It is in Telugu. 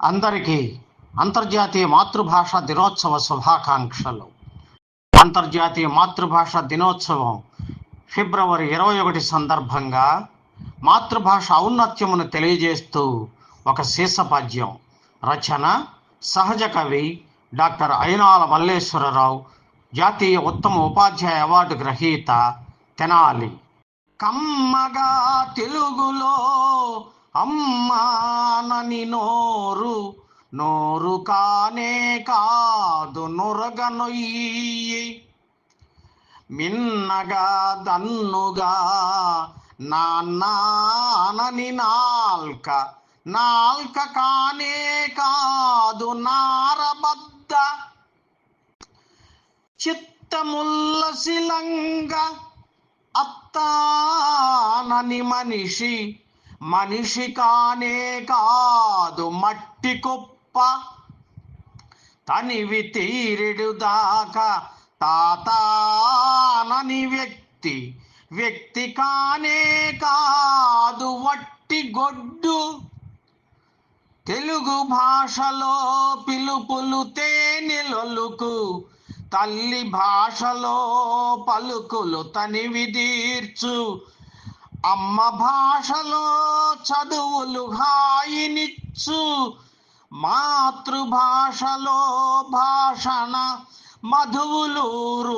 అందరికీ అంతర్జాతీయ మాతృభాష దినోత్సవ శుభాకాంక్షలు. అంతర్జాతీయ మాతృభాష దినోత్సవం ఫిబ్రవరి ఇరవై ఒకటి సందర్భంగా మాతృభాష ఔన్నత్యమును తెలియజేస్తూ ఒక శీర్షపద్యం. రచన సహజ కవి డాక్టర్ అయినాల మల్లేశ్వరరావు జాతీయ ఉత్తమ ఉపాధ్యాయ అవార్డు గ్రహీత తెనాలి. కమ్మగా తెలుగులో అమ్మానని నోరు నోరు కానే కాదు నొరగనొయ్యి మిన్నగా దన్నుగా నాన్నని నాల్క నాల్క కానే కాదు నారబద్ద. చిత్తముల్లసిలంగా అత్తానని మనిషి మనిషి కానే కాదు మట్టి కుప్ప తనివి తీరెడుదాకా తాతానని వ్యక్తి. వ్యక్తి కానే కాదు వట్టి గొడ్డు తెలుగు భాషలో పిలుపులు తేనెలొలుకు. తల్లి భాషలో పలుకులు తనివి తీర్చు. అమ్మ భాషలో చదువులు హాయినిచ్చు మాతృభాషలో భాషణ మధువులూరు